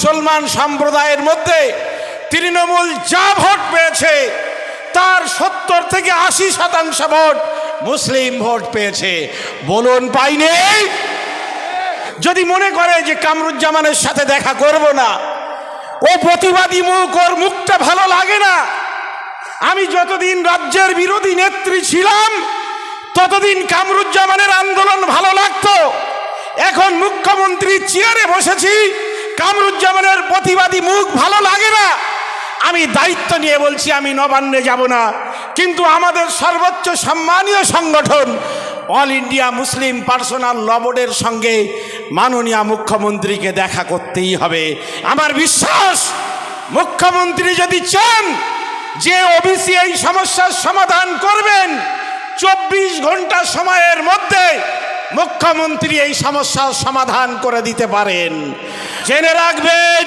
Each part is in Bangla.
মুসলমান সম্প্রদায়ের মধ্যে তৃণমূল যা ভোট পেয়েছে, তার সত্তর থেকে আশি শতাংশ ভোট মুসলিম ভোট পেয়েছে। বলুন পাইনি যদি মনে করে যে কামরুজ্জামানের সাথে দেখা করব না, ও প্রতিবাদী মুখ, ওর মুখটা ভালো লাগে না। আমি যতদিন রাজ্যের বিরোধী নেত্রী ছিলাম, ততদিন কামরুজ্জামানের আন্দোলন ভালো লাগতো। এখন মুখ্যমন্ত্রী চেয়ারে বসেছি কামরুজ্জামানের প্রতিবাদী মুখ ভালো লাগে না। আমি দায়িত্ব নিয়ে বলছি, আমি নবান্নে যাব না। কিন্তু আমাদের সর্বোচ্চ সম্মানীয় সংগঠন all India Muslim personal law বোর্ডের সঙ্গে মাননীয় মুখ্যমন্ত্রীকে দেখা করতেই হবে। আমার বিশ্বাস, মুখ্যমন্ত্রী যদি চান যে ওবিসি এই সমস্যার সমাধান করবেন, চব্বিশ ঘণ্টা সময়ের মধ্যে মুখ্যমন্ত্রী এই সমস্যার সমাধান করে দিতে পারেন। জেনে রাখবেন,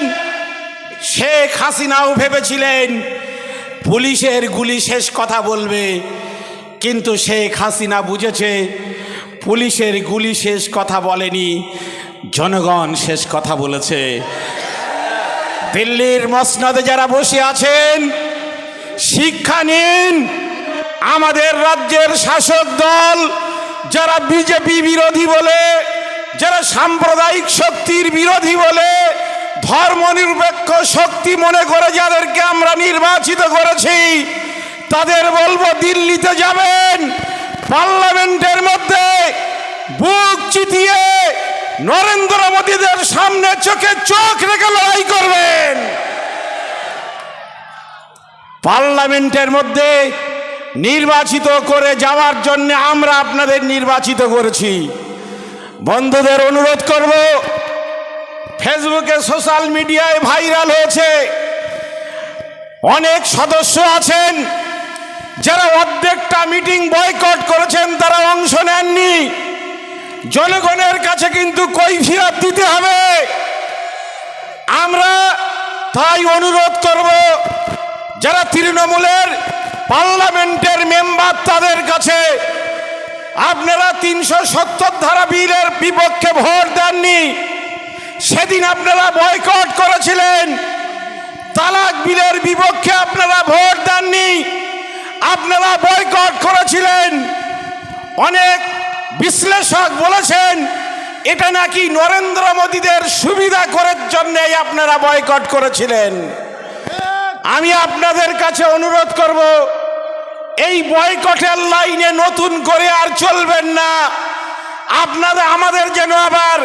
শেখ হাসিনাও ভেবেছিলেন, পুলিশের গুলি শেষ কথা বলবে, কিন্তু শেখ হাসিনা বুঝেছে, পুলিশের গুলি শেষ কথা বলেনি, জনগণ শেষ কথা বলেছে। দিল্লির মসনদে যারা বসে আছেন, শিক্ষা নিন, আমাদের রাজ্যের শাসক দল যারা বিজেপি বিরোধী বলে, যারা সাম্প্রদায়িক শক্তির বিরোধী বলে, ধর্মনিরপেক্ষ শক্তি মনে করে যাদেরকে আমরা নির্বাচিত করেছি, তাদের বলব দিল্লিতে যাবেন, পার্লামেন্টের মধ্যে বুক চিতিয়ে নরেন্দ্র মোদীদের সামনে চোখে চোখ রেখে লড়াই করবেন। পার্লামেন্টের মধ্যে নির্বাচিত করে যাওয়ার জন্য আমরা আপনাদের নির্বাচিত করেছি। বন্ধুদের অনুরোধ করব, ফেসবুকে সোশ্যাল মিডিয়ায় ভাইরাল হয়েছে। অনেক সদস্য আছেন, যারা অর্ধেকটা মিটিং বয়কট করেছেন, তারা অংশ নেননি। জনগণের কাছে কিন্তু কৈফিয়ত দিতে হবে। আমরা তাই অনুরোধ করব, যারা তৃণমূলের পার্লামেন্টের মেম্বার তাদের কাছে, আপনারা তিনশো সত্তর ধারা বিলের বিপক্ষে ভোট দেননি। সেদিন আপনারা বয়কট করেছিলেন। তালাক বিলের বিপক্ষে আপনারা ভোট দেননি। আপনারা বয়কট করেছিলেন। অনেক বিশ্লেষক বলেছেন, এটা নাকি নরেন্দ্র মোদীদের সুবিধা করার জন্যই আপনারা বয়কট করেছিলেন। আমি আপনাদের কাছে অনুরোধ করব এই বয়কটের লাইনে নতুন করে আর চলবেন না। আপনাদের, আমাদের যেন আবার,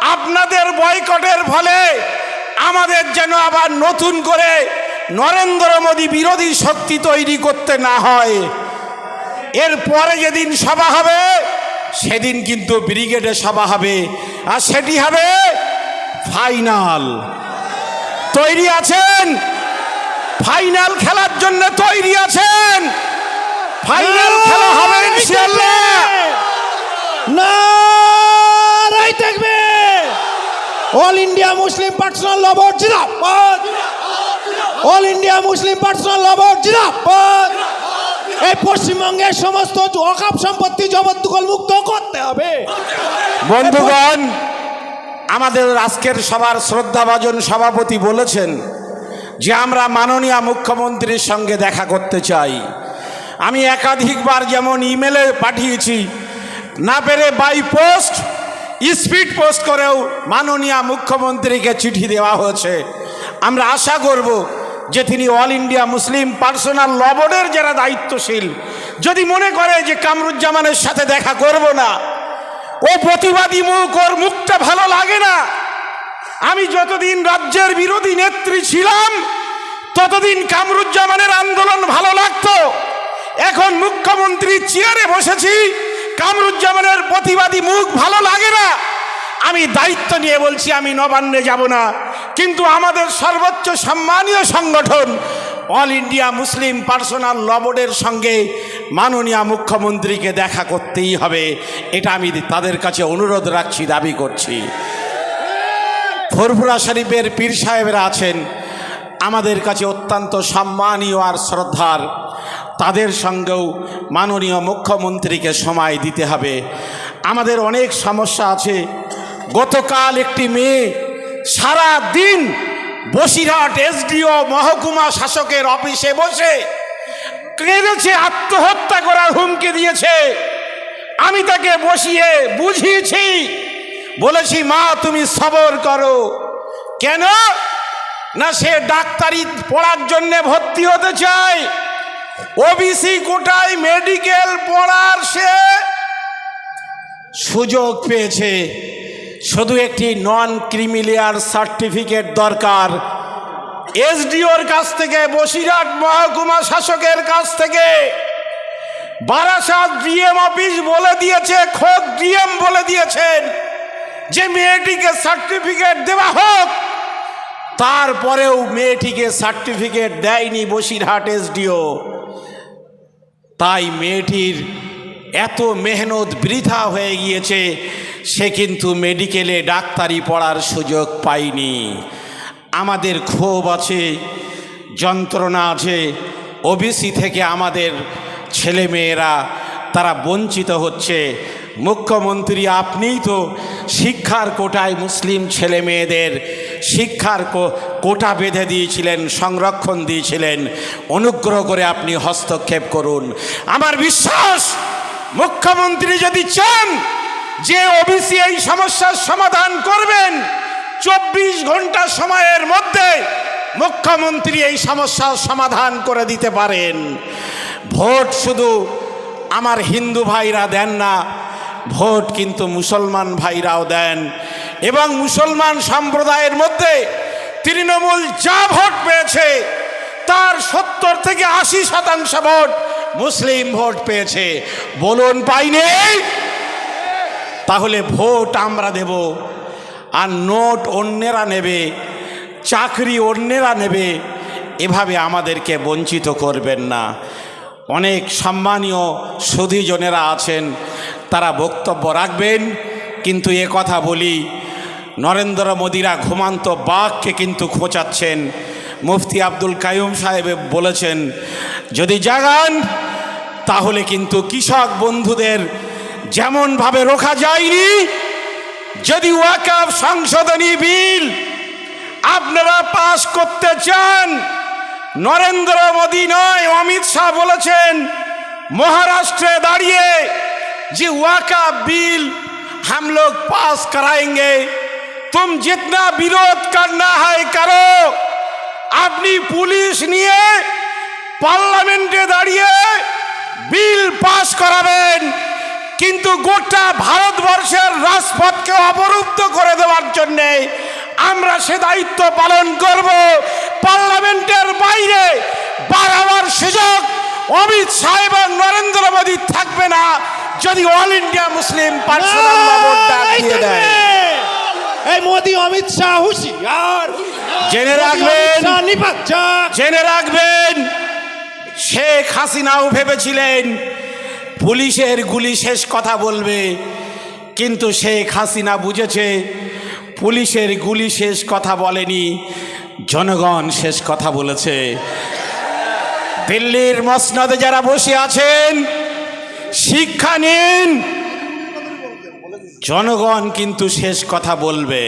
আপনাদের বয়কটের ফলে আমাদের যেন আবার নতুন করে নরেন্দ্র মোদী বিরোধী শক্তি তৈরি করতে না হয়। এর পরে যেদিন সভা হবে, সেদিন কিন্তু ব্রিগেডে সভা হবে। আর সেটি হবে ফাইনাল। তৈরি আছেন? ফাইনাল খেলার জন্য তৈরি আছেন ফাইনাল খেলা হবে ইনশাআল্লাহ নারাই থাকবে all India Muslim personal law board জিন্দাবাদ all India Muslim personal law board জিন্দাবাদ এই পশ্চিমবঙ্গের সমস্ত অকাপ সম্পত্তি জবরদখল মুক্ত করতে হবে। বন্ধুগণ আমাদের আজকের সবার শ্রদ্ধাভাজন সভাপতি বলেছেন যে আমরা মাননীয় মুখ্যমন্ত্রীর সঙ্গে দেখা করতে চাই। আমি একাধিকবার যেমন ইমেলে পাঠিয়েছি না পেরে বাই পোস্ট স্পিড পোস্ট করেও মাননীয় মুখ্যমন্ত্রীকে চিঠি দেওয়া হয়েছে। আমরা আশা করব যে তিনি all India Muslim personal law বোর্ডের যারা দায়িত্বশীল, যদি মনে করে যে কামরুজ্জামানের সাথে দেখা করব না, ও প্রতিবাদী মুখ, ওর মুখটা ভালো লাগে না। আমি যতদিন রাজ্যের বিরোধী নেত্রী ছিলাম, ততদিন কামরুজ্জামানের আন্দোলন ভালো লাগতো। এখন মুখ্যমন্ত্রী চেয়ারে বসেছি কামরুজ্জামানের প্রতিবাদী মুখ ভালো লাগে না। আমি দায়িত্ব নিয়ে বলছি, আমি নবান্নে যাব না। কিন্তু আমাদের সর্বোচ্চ সম্মানীয় সংগঠন all India Muslim personal law বোর্ডের সঙ্গে মাননীয় মুখ্যমন্ত্রীকে দেখা করতেই হবে। এটা আমি তাদের কাছে অনুরোধ রাখছি, দাবি করছি। ফুরফুরা শরীফের পীর সাহেবরা আছেন। আমাদের কাছে অত্যন্ত সম্মানীয় আর শ্রদ্ধার তাদের সঙ্গেও মাননীয় মুখ্যমন্ত্রীকে সময় দিতে হবে। আমাদের অনেক সমস্যা আছে। গতকাল একটি মেয়ে সারা দিন বসিরহাট এসডিও মহকুমা শাসকের অফিসে বসে কেঁদেছে, আত্মহত্যা করার হুমকি দিয়েছে। আমি তাকে বসিয়ে বুঝিয়েছি। বলেছি, মা, তুমি সবর করো। কেন? না, সে ডাক্তারি পড়ার জন্য ভর্তি হতে চায়। ওবিসি কোটায় মেডিকেল পড়ার সে সুযোগ পেয়েছে। শুধু একটি নন ক্রিমিলিয়ার সার্টিফিকেট দরকার এসডিওর কাছ থেকে, বসিরহাট মহকুমা শাসকের কাছ থেকে বারাসাত ডিএম অফিস বলে দিয়েছে, খোদ ডিএম বলে দিয়েছেন যে মেয়েটিকে সার্টিফিকেট দেওয়া হোক। তারপরেও মেয়েটিকে সার্টিফিকেট দেয়নি বসিরহাট এসডিও তাই মেয়েটির এত মেহনত বৃথা হয়ে গিয়েছে, সে কিন্তু মেডিকেলে ডাক্তারি পড়ার সুযোগ পায়নি। আমাদের ক্ষোভ আছে, যন্ত্রণা আছে, ওবিসি থেকে আমাদের ছেলেমেয়েরা তারা বঞ্চিত হচ্ছে। মুখ্যমন্ত্রী, আপনিই তো শিক্ষার কোটায় মুসলিম ছেলে মেয়েদের শিক্ষার কোটা বেঁধে দিয়েছিলেন, সংরক্ষণ দিয়েছিলেন। অনুগ্রহ করে আপনি হস্তক্ষেপ করুন। আমার বিশ্বাস, মুখ্যমন্ত্রী যদি চান যে ওবিসি এই সমস্যার সমাধান করবেন, চব্বিশ ঘণ্টা সময়ের মধ্যে মুখ্যমন্ত্রী এই সমস্যার সমাধান করে দিতে পারেন। ভোট শুধু আমার হিন্দু ভাইরা দেন না, ভোট কিন্তু মুসলমান ভাইরাও দেন। এবং মুসলমান সম্প্রদায়ের মধ্যে তৃণমূল যা ভোট পেয়েছে, তার সত্তর থেকে আশি শতাংশ ভোট মুসলিম ভোট পেয়েছে। বলুন পাইনি তাহলে ভোট আমরা দেব। আর নোট অন্যেরা নেবে, চাকরি অন্যেরা নেবে, এভাবে আমাদেরকে বঞ্চিত করবেন না। অনেক সম্মানীয় সুধীজনেরা আছেন, তারা বক্তব্য রাখবেন, কিন্তু এ কথা বলি নরেন্দ্র মোদীরা ঘুমান্ত বাঘকে কিন্তু খোঁচাচ্ছেন। মুফতি আব্দুল কায়ুম সাহেব বলেছেন, যদি জাগান, তাহলে কিন্তু কৃষক বন্ধুদের যেমনভাবে রোখা যায়নি, যদি ওয়াকাফ সংশোধনী বিল আপনারা পাশ করতে চান, নরেন্দ্র মোদী নয়, অমিত শাহ বলেছেন, মহারাষ্ট্রে দাঁড়িয়ে যে ওয়াকা বিল हम পাশ पास तुम जितना विरोध करना है करो আপনি পুলিশ নিয়ে পার্লামেন্টে দাঁড়িয়ে বিল পাস করাবেন কিন্তু গোটা ভারতবর্ষের রাজপথকে অবরুদ্ধ করে দেওয়ার জন্যে আমরা সে দায়িত্ব পালন করব পার্লামেন্টের বাইরে বাড়াবার সুযোগ অমিত শাহ এবং নরেন্দ্র মোদী থাকবে না যদি অল ইন্ডিয়া মুসলিম পার্সোনাল ডাক এই দিয়ে দেয় থাকবে। এই মোদি অমিত শাহ হুশিয়ার জেনে রাখবেন জেনে রাখবেন শেখ হাসিনাও ভেবেছিলেন পুলিশের গুলি শেষ কথা বলবে কিন্তু শেখ হাসিনা বুঝেছে পুলিশের গুলি শেষ কথা বলেনি জনগণ শেষ কথা বলেছে। দিল্লির মসনদে যারা বসে আছেন শিক্ষা নিন জনগণ কিন্তু শেষ কথা বলবে।